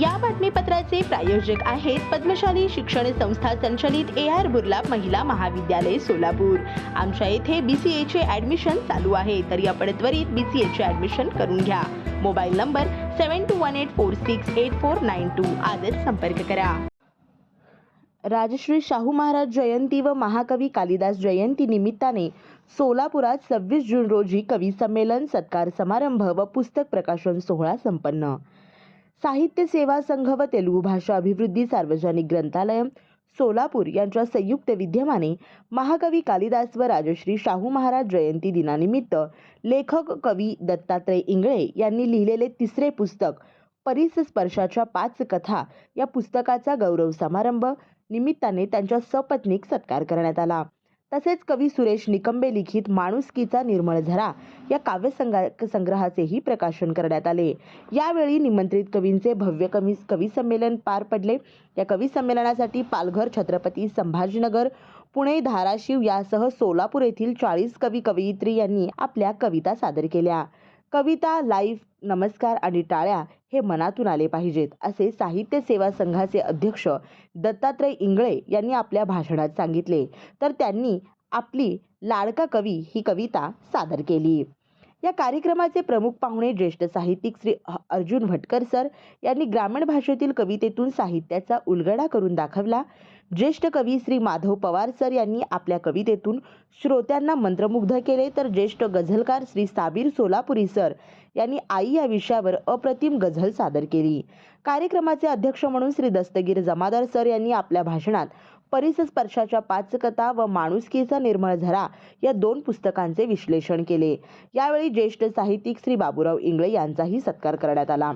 या बातमीपत्राचे प्रायोजक आहेत पद्मशाली शिक्षण संस्था संचलित ए आर बुर्ला महिला महाविद्यालय सोलापूर. आमच्या येथे बी सी एचे ॲडमिशन चालू आहे तरी आपण त्वरित बी सी एचे ॲडमिशन करून घ्या. Mobile number seven two one eight four six eight four nine two आजच संपर्क करा. राजश्री शाहू महाराज जयंती व महाकवी कालिदास जयंती निमित्ताने सोलापुरात सव्वीस जून रोजी कवी संमेलन सत्कार समारंभ व पुस्तक प्रकाशन सोहळा संपन्न. साहित्य सेवा संघ व तेलुगू भाषा अभिवृद्धी सार्वजनिक ग्रंथालय सोलापूर यांच्या संयुक्त विद्यमाने महाकवी कालिदास व राजश्री शाहू महाराज जयंती दिनानिमित्त लेखक कवी दत्तात्रय इंगळे यांनी लिहिलेले तिसरे पुस्तक परिसस्पर्शाच्या पाच कथा या पुस्तकाचा गौरव समारंभ निमित्ताने त्यांच्या सपत्नीक सत्कार करण्यात आला. तसेच कवी सुरेश निकंबे लिखित माणुसकीचा निर्मळ झरा या काव्य संग्रहाचेही प्रकाशन करण्यात आले. यावेळी निमंत्रित कवींचे भव्य कवी कवी संमेलन पार पडले. या कवी संमेलनासाठी पालघर छत्रपती संभाजीनगर पुणे धाराशिव यासह सोलापूर येथील चाळीस कवी कवयित्री यांनी आपल्या कविता सादर केल्या. कविता लाईव्ह नमस्कार आणि टाळ्या हे मनातून आले पाहिजेत असे साहित्य सेवा संघाचे अध्यक्ष दत्तात्रय इंगळे यांनी आपल्या भाषणात सांगितले. तर त्यांनी आपली लाडका कवी ही कविता सादर केली. या कार्यक्रमाचे प्रमुख पाहुणे ज्येष्ठ साहित्यिक श्री अर्जुन भटकर सर यांनी ग्रामीण भाषेतील कवितेतून साहित्याचा उलगडा करून दाखवला. ज्येष्ठ कवी श्री माधव पवार सर यांनी आपल्या कवितेतून श्रोत्यांना मंत्रमुग्ध केले. तर ज्येष्ठ गझलकार श्री साबीर सोलापुरी सर यांनी आई या विषयावर अप्रतिम गझल सादर केली. कार्यक्रमाचे अध्यक्ष म्हणून श्री दस्तगीर जमादार सर यांनी आपल्या भाषणात परिसस्पर्शाच्या पाचकथा व माणुसकीचा निर्मळ झरा या दोन पुस्तकांचे विश्लेषण केले. यावेळी ज्येष्ठ साहित्यिक श्री बाबूराव इंगळे यांचाही सत्कार करण्यात आला.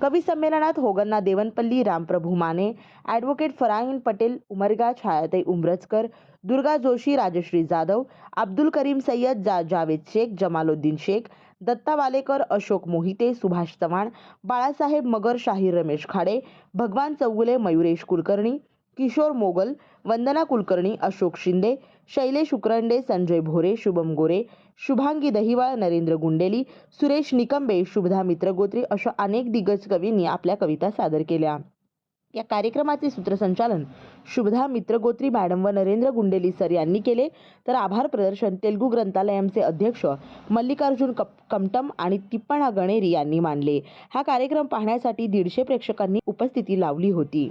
कवी संमेलनात होगन्ना देवनपल्ली रामप्रभू माने ॲडव्होकेट फराहीन पटेल उमरगा छायाताई उमरजकर दुर्गा जोशी राजश्री जाधव अब्दुल करीम सय्यद जा जावेद शेख जमालुद्दीन शेख दत्ता वालेकर अशोक मोहिते सुभाष चव्हाण बाळासाहेब मगर शाहीर रमेश खाडे भगवान चौगुले मयुरेश कुलकर्णी किशोर मोगल वंदना कुलकर्णी अशोक शिंदे शैलेश उकरंडे संजय भोरे शुभम गोरे शुभांगी दहिवाळ नरेंद्र गुंडेली सुरेश निकंबे शुभधा मित्रगोत्री अशा अनेक दिग्गज कवींनी आपल्या कविता सादर केल्या. या कार्यक्रमाचे सूत्रसंचालन शुभधा मित्रगोत्री मॅडम व नरेंद्र गुंडेली सर यांनी केले. तर आभार प्रदर्शन तेलुगू ग्रंथालयांचे अध्यक्ष मल्लिकार्जुन कप कमटम आणि तिप्पणा गणेरी यांनी मानले. हा कार्यक्रम पाहण्यासाठी दीडशे प्रेक्षकांनी उपस्थिती लावली होती.